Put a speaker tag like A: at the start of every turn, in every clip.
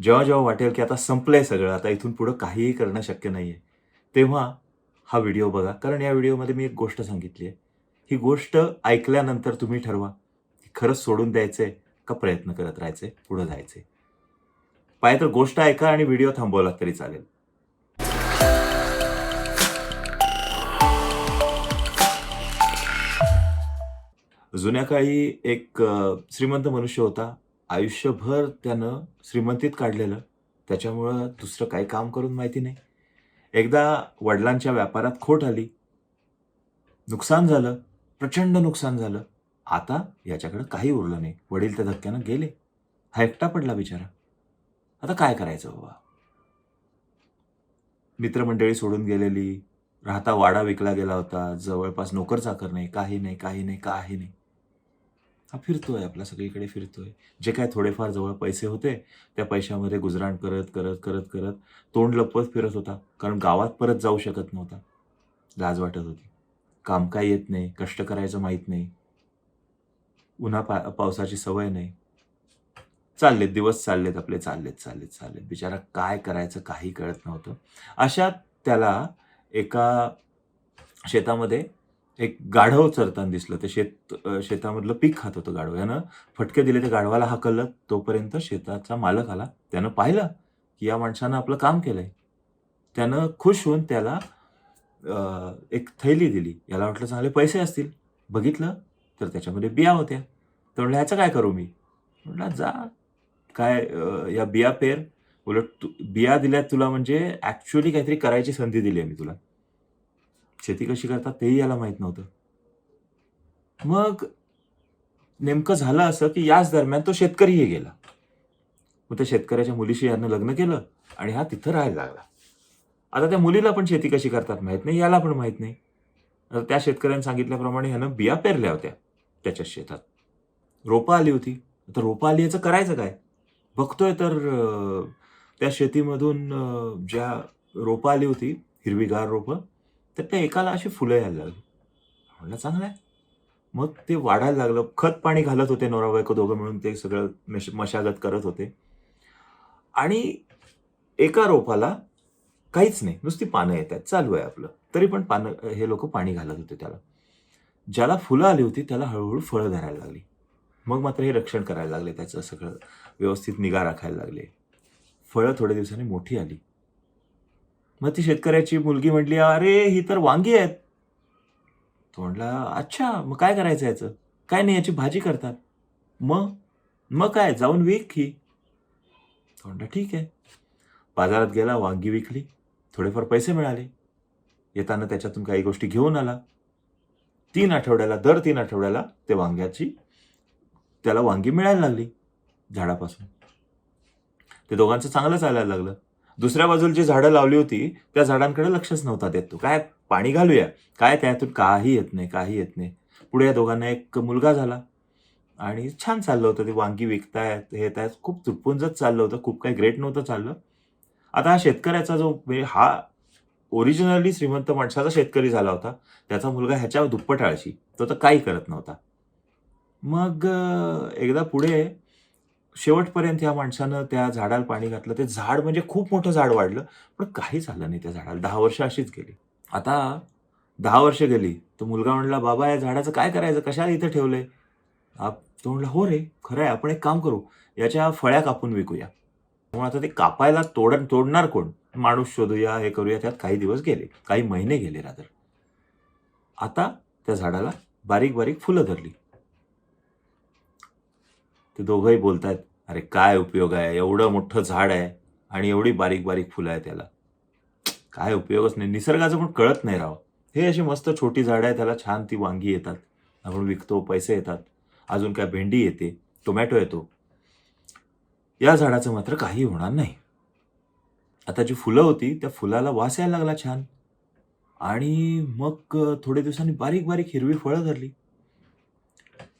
A: जेव्हा जेव्हा वाटेल की आता संपलंय सगळं आता इथून पुढं काहीही करणं शक्य नाही आहे तेव्हा हा व्हिडिओ बघा. कारण या व्हिडिओमध्ये मी एक गोष्ट सांगितली आहे. ही गोष्ट ऐकल्यानंतर तुम्ही ठरवा की खरंच सोडून द्यायचं आहे का प्रयत्न करत राहायचे पुढं जायचे पाहिजे तर गोष्ट ऐका आणि व्हिडिओ थांबवला तरी चालेल. जुन्या काळी एक श्रीमंत मनुष्य होता. आयुष्यभर त्यानं श्रीमंतीत काढलेलं. त्याच्यामुळं दुसरं काही काम करून माहिती नाही. एकदा वडिलांच्या व्यापारात खोट आली. नुकसान झालं. प्रचंड नुकसान झालं. आता याच्याकडं काही उरलं नाही. वडील त्या धक्क्यानं गेले. हा एकटा पडला बिचारा. आता काय करायचं बाबा? मित्रमंडळी सोडून गेलेली. राहता वाडा विकला गेला होता. जवळपास नोकर चाकर नाही. काही नाही काही नाही काही नाही. हा फिरतोय आपला सगळीकडे फिरतोय. जे काय थोडेफार जवळ पैसे होते त्या पैशामध्ये गुजराण करत करत करत करत तोंड लपवत फिरत होता. कारण गावात परत जाऊ शकत नव्हता. लाज वाटत होती. काम काय येत नाही कष्ट करायचं माहीत नाही. उन्हा पा पावसाची सवय नाही. चाललेत दिवस चाललेत आपले चाललेत चाललेत चाललेत. बिचारा काय करायचं काही कळत नव्हतं. अशा त्याला एका शेतामध्ये एक गाढव चरताना दिसलं. ते शेत शेतामधलं पीक खात होतं गाढव. यानं फटके दिले त्या गाढवाला हाकललं. तोपर्यंत शेताचा मालक आला. त्यानं पाहिलं की या माणसानं आपलं काम केलंय. त्यानं खुश होऊन त्याला एक थैली दिली. याला वाटलं चांगले पैसे असतील. बघितलं तर त्याच्यामध्ये बिया होत्या. तर म्हणलं ह्याचं काय करू मी? म्हटलं जा काय या बिया पेर. उलट तू बिया दिल्यात तुला म्हणजे ॲक्च्युअली काहीतरी करायची संधी दिली आहे मी तुला. शेती कशी करतात तेही याला माहीत नव्हतं. मग नेमकं झालं असं की याच दरम्यान तो शेतकरीही गेला. मग त्या शेतकऱ्याच्या मुलीशी यानं लग्न केलं आणि हा तिथं राहायला लागला. आता त्या मुलीला पण शेती कशी करतात माहीत नाही याला पण माहीत नाही. आता त्या शेतकऱ्याने सांगितल्याप्रमाणे ह्यानं बिया पेरल्या होत्या त्याच्या शेतात. रोपं आली होती. तर रोपं आली याचं करायचं काय? बघतोय तर त्या शेतीमधून ज्या रोपं आली होती हिरवीगार रोपं तर त्या एकाला अशी फुलं यायला लागली. म्हणलं चांगलं आहे. मग ते वाढायला लागलं. खत पाणी घालत होते नवरा बायको दोघं मिळून. ते सगळं मश मशागत करत होते. आणि एका रोपाला काहीच नाही. नुसती पानं येत आहेत. चालू आहे आपलं. तरी पण पानं हे लोक पाणी घालत होते त्याला. ज्याला फुलं आली होती त्याला हळूहळू फळं धरायला लागली. मग मात्र हे रक्षण करायला लागले. त्याचं सगळं व्यवस्थित निगा राखायला लागले. फळं थोड्या दिवसांनी मोठी आली. मग ती शेतकऱ्याची मुलगी म्हटली अरे ही तर वांगी आहेत. तो म्हटला अच्छा मग काय करायचं याचं? काय नाही याची भाजी करतात. मग? मग काय? जाऊन विक ही. तो म्हटला ठीक आहे. बाजारात गेला वांगी विकली थोडेफार पैसे मिळाले. येताना त्याच्यातून काही गोष्टी घेऊन आला. तीन आठवड्याला दर तीन आठवड्याला ते वांग्याची त्याला वांगी मिळायला लागली झाडापासून. ते दोघांचं चांगलं चालायला लागलं. दुसऱ्या बाजूला जी झाडं लावली होती त्या झाडांकडे लक्षच नव्हता देत तो. काय पाणी घालूया? काय त्यातून काही येत नाही काही येत नाही. पुढे या दोघांना एक मुलगा झाला. आणि छान चाललं होतं ते वांगी विकतायत हे येत आहेत खूप तुटपुंजच चाललं होतं. खूप काही ग्रेट नव्हतं चाललं. आता हा शेतकऱ्याचा जो म्हणजे हा ओरिजिनली श्रीमंत माणसाचा शेतकरी झाला होता त्याचा मुलगा ह्याच्या दुप्पट आळशी. तो तर काही करत नव्हता. मग एकदा पुढे शेवटपर्यंत या माणसानं त्या झाडाला पाणी घातलं. ते झाड म्हणजे खूप मोठं झाड वाढलं पण काही झालं नाही त्या झाडाला. दहा वर्ष अशीच गेली. आता दहा वर्ष गेली. तो मुलगा म्हणला बाबा या झाडाचं काय करायचं? कशाला इथं ठेवलंय? आप तो म्हणला हो रे खरं आहे. आपण एक काम करू. याच्या फळ्या कापून विकूया. मग आता ते कापायला तोड तोडणार कोण? माणूस शोधूया हे करूया. त्यात काही दिवस गेले काही महिने गेले रादर. आता त्या झाडाला बारीक बारीक फुलं धरली. ते दोघंही बोलतायत अरे काय उपयोग आहे? एवढं मोठं झाड आहे आणि एवढी बारीक बारीक फुलं आहे त्याला. काय उपयोगच नाही. निसर्गाचं पण कळत नाही राव. हे अशी मस्त छोटी झाडं आहे त्याला छान ती वांगी येतात. आपण विकतो पैसे येतात. अजून काय भेंडी येते टोमॅटो येतो. या झाडाचं मात्र काही होणार नाही. आता जी फुलं होती त्या फुलाला वास यायला लागला छान. आणि मग थोडे थोड्या दिवसांनी बारीक बारीक हिरवी फळं धरली.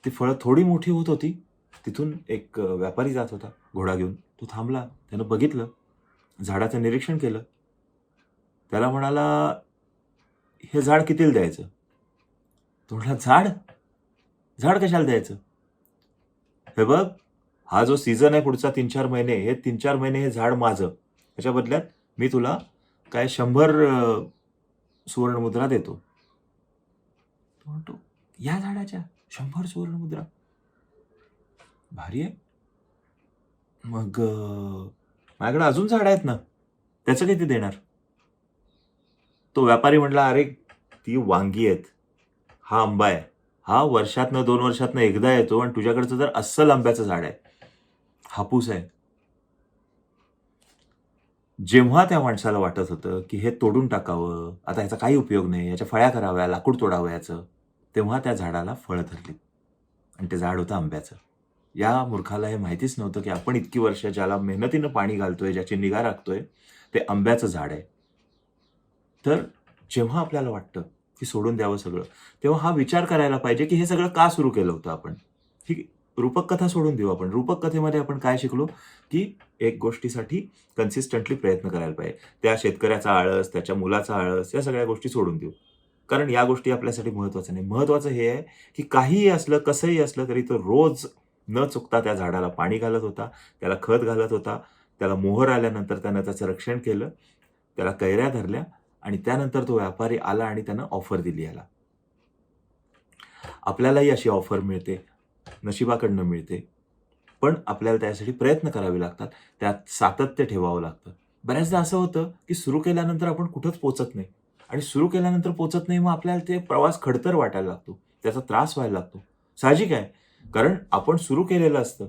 A: ती फळं थोडी मोठी होत होती. तिथून एक व्यापारी जात होता घोडा घेऊन. तो थांबला त्यानं बघितलं झाडाचं निरीक्षण केलं. त्याला म्हणाला हे झाड कितीला द्यायचं? तो म्हणाला झाड? झाड कशाला द्यायचं? हे बघ हा जो सीझन आहे पुढचा तीन चार महिने हे तीन चार महिने हे झाड माझं. त्याच्या बदल्यात मी तुला काय शंभर सुवर्णमुद्रा देतो. तो म्हणतो या झाडाच्या शंभर सुवर्णमुद्रा? भारी आहे. मग माझ्याकडे अजून झाड आहेत ना त्याचं किती देणार? तो व्यापारी म्हटला अरे ती वांगी आहेत. हा आंबा आहे. हा वर्षातनं दोन वर्षातनं एकदा येतो आणि तुझ्याकडचं जर अस्सल आंब्याचं झाड आहे. हापूस आहे. जेव्हा त्या माणसाला वाटत होतं की हे तोडून टाकावं आता ह्याचा काही उपयोग नाही याच्या फळ्या कराव्या लाकूड तोडावं याचं तेव्हा त्या झाडाला फळं धरली. आणि ते झाड होतं आंब्याचं. या मूर्खाला हे माहितीच नव्हतं की आपण इतकी वर्ष ज्याला मेहनतीनं पाणी घालतोय ज्याची निगा राखतोय ते आंब्याचं झाड आहे. तर जेव्हा आपल्याला वाटतं की सोडून द्यावं सगळं तेव्हा हा विचार करायला पाहिजे की हे सगळं का सुरू केलं होतं आपण? ठीक रूपक कथा सोडून देऊ आपण. रूपक कथेमध्ये आपण काय शिकलो? की एक गोष्टीसाठी कन्सिस्टंटली प्रयत्न करायला पाहिजे. त्या शेतकऱ्याचा आळस त्याच्या मुलाचा आळस या सगळ्या गोष्टी सोडून देऊ. कारण या गोष्टी आपल्यासाठी महत्वाचं नाही. महत्वाचं हे आहे की काहीही असलं कसंही असलं तरी तो रोज न चुकता त्या झाडाला पाणी घालत होता त्याला खत घालत होता त्याला मोहर आल्यानंतर त्यानं त्याचं रक्षण केलं त्याला कैऱ्या धरल्या आणि त्यानंतर तो व्यापारी आला आणि त्यानं ऑफर दिली याला. आपल्यालाही अशी ऑफर मिळते नशिबाकडनं मिळते पण आपल्याला त्यासाठी प्रयत्न करावे लागतात त्यात सातत्य ठेवावं लागतं. बऱ्याचदा असं होतं की सुरू केल्यानंतर आपण कुठंच पोचत नाही आणि सुरू केल्यानंतर पोचत नाही मग आपल्याला ते प्रवास खडतर वाटायला लागतो त्याचा त्रास व्हायला लागतो. साहजिक आहे. कारण आपण सुरू केलेलं असतं.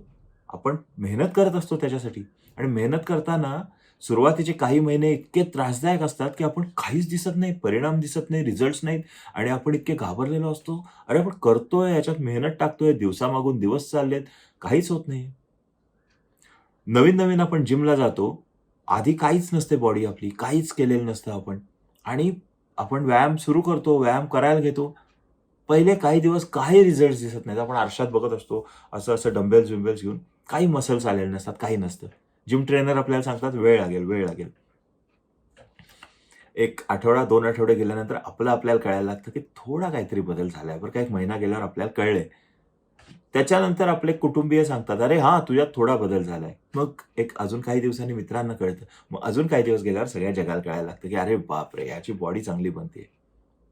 A: आपण मेहनत करत असतो त्याच्यासाठी. आणि मेहनत करताना सुरुवातीचे काही महिने इतके त्रासदायक असतात की आपण काहीच दिसत नाही परिणाम दिसत नाही रिझल्ट नाहीत आणि आपण इतके घाबरलेलो असतो. अरे आपण करतोय याच्यात मेहनत टाकतोय दिवसामागून दिवस चाललेत काहीच होत नाही. नवीन नवीन आपण जिमला जातो आधी काहीच नसते बॉडी आपली काहीच केलेलं नसतं आपण. आणि आपण व्यायाम सुरू करतो व्यायाम करायला घेतो पहिले काही दिवस काही रिझल्ट दिसत नाहीत. आपण आरशात बघत असतो असं असं डंबेल्स विम्बेल्स घेऊन काही मसल्स आलेले नसतात काही नसतं. जिम ट्रेनर आपल्याला सांगतात वेळ लागेल वेळ लागेल. एक आठवडा दोन आठवडे गेल्यानंतर आपलं आपल्याला कळायला लागतं की थोडा काहीतरी बदल झालाय. बरं का एक महिना गेल्यावर आपल्याला कळले त्याच्यानंतर आपले कुटुंबीय सांगतात अरे हा तुझ्यात थोडा बदल झालाय. मग एक अजून काही दिवसांनी मित्रांना कळतं. मग अजून काही दिवस गेल्यावर सगळ्या जगाला कळायला लागतं की अरे बापरे याची बॉडी चांगली बनते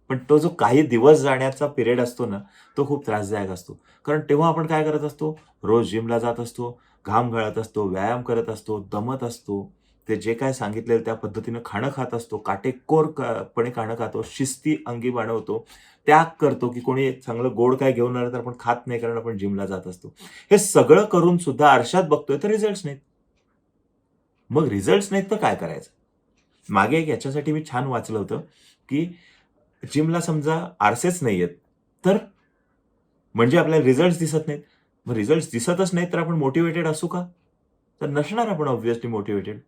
A: पण तो जो काही दिवस जाण्याचा पिरियड असतो ना तो खूप त्रासदायक असतो. कारण तेव्हा आपण काय करत असतो? रोज जिमला जात असतो घाम गळत असतो व्यायाम करत असतो दमत असतो. ते जे काय सांगितलेलं त्या पद्धतीनं खाणं खात असतो काटेकोरपणे खाणं खातो शिस्ती अंगी बाणवतो त्याग करतो की कोणी चांगलं गोड काय घेऊन आलं तर आपण खात नाही कारण आपण जिमला जात असतो. हे सगळं करून सुद्धा आरशात बघतोय तर रिझल्ट नाहीत. मग रिझल्ट नाहीत तर काय करायचं? मागे एक याच्यासाठी मी छान वाचलं होतं की जिमला समजा आरसेच नाही आहेत तर? म्हणजे आपल्याला रिझल्ट दिसत नाहीत. मग रिझल्ट दिसतच नाहीत तर आपण मोटिवेटेड असू का? तर नसणार आपण ऑब्व्हियसली मोटिवेटेड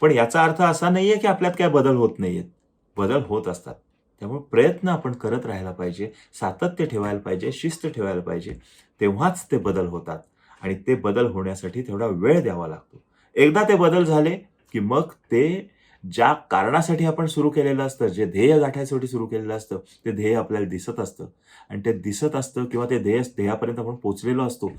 A: पण याचा अर्थ असा नाही आहे की आपल्यात काय बदल होत नाही आहेत बदल होत असतात. त्यामुळे प्रयत्न आपण करत राहायला पाहिजे सातत्य ठेवायला पाहिजे शिस्त ठेवायला पाहिजे. तेव्हाच ते बदल होतात. आणि ते बदल होण्यासाठी तेवढा वेळ द्यावा लागतो. एकदा ते बदल झाले की मग ते ज्या कारणासाठी आपण सुरू केलेलं असतं जे ध्येय गाठायसाठी सुरू केलेलं असतं ते ध्येय आपल्याला दिसत असतं. आणि ते दिसत असतं किंवा ते ध्येय ध्येयापर्यंत आपण पोचलेलो असतो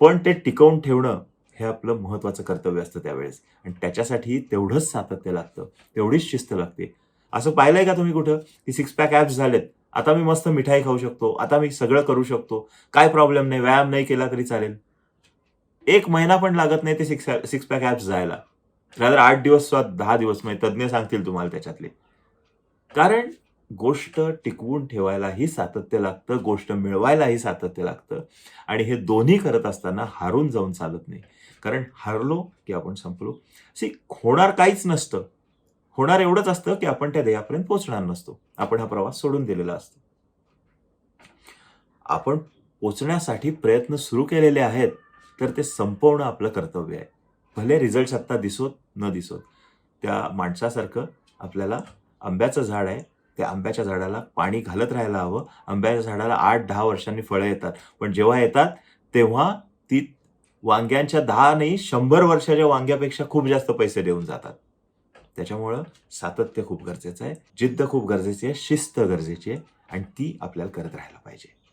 A: पण ते टिकवून ठेवणं हे आपलं महत्त्वाचं कर्तव्य असतं त्यावेळेस. आणि त्याच्यासाठी तेवढंच सातत्य लागतं तेवढीच शिस्त लागते. असं पाहिलंय का तुम्ही कुठं? की सिक्स पॅक ॲप्स झालेत. आता मी मस्त मिठाई खाऊ शकतो आता मी सगळं करू शकतो. काय प्रॉब्लेम नाही व्यायाम नाही केला तरी चालेल. एक महिना पण लागत नाही ते सिक्स सिक्स पॅक ॲप्स जायला. रादर आठ दिवस किंवा दहा दिवस म्हणजे तज्ज्ञ सांगतील तुम्हाला त्याच्यातले. कारण गोष्ट टिकवून ठेवायलाही सातत्य लागतं गोष्ट मिळवायलाही सातत्य लागतं. आणि हे दोन्ही करत असताना हारून जाऊन चालत नाही. कारण हारलो की आपण संपलो. सी होणार काहीच नसतं. होणार एवढंच असतं की आपण त्या ध्येयापर्यंत पोहोचणार नसतो. आपण हा प्रवास सोडून दिलेला असतो. आपण पोचण्यासाठी प्रयत्न सुरू केलेले आहेत तर ते संपवणं आपलं कर्तव्य आहे. भले रिझल्ट आत्ता दिसोत न दिसोत त्या माणसासारखं आपल्याला आंब्याचं झाड आहे त्या आंब्याच्या झाडाला पाणी घालत राहायला हवं. आंब्याच्या झाडाला आठ दहा वर्षांनी फळं येतात. पण जेव्हा येतात तेव्हा ती वांग्यांच्या दहा नाही शंभर वर्षाच्या वांग्यापेक्षा खूप जास्त पैसे देऊन जातात. त्याच्यामुळं सातत्य खूप गरजेचं आहे. जिद्द खूप गरजेची आहे शिस्त गरजेची आहे आणि ती आपल्याला करत राहायला पाहिजे.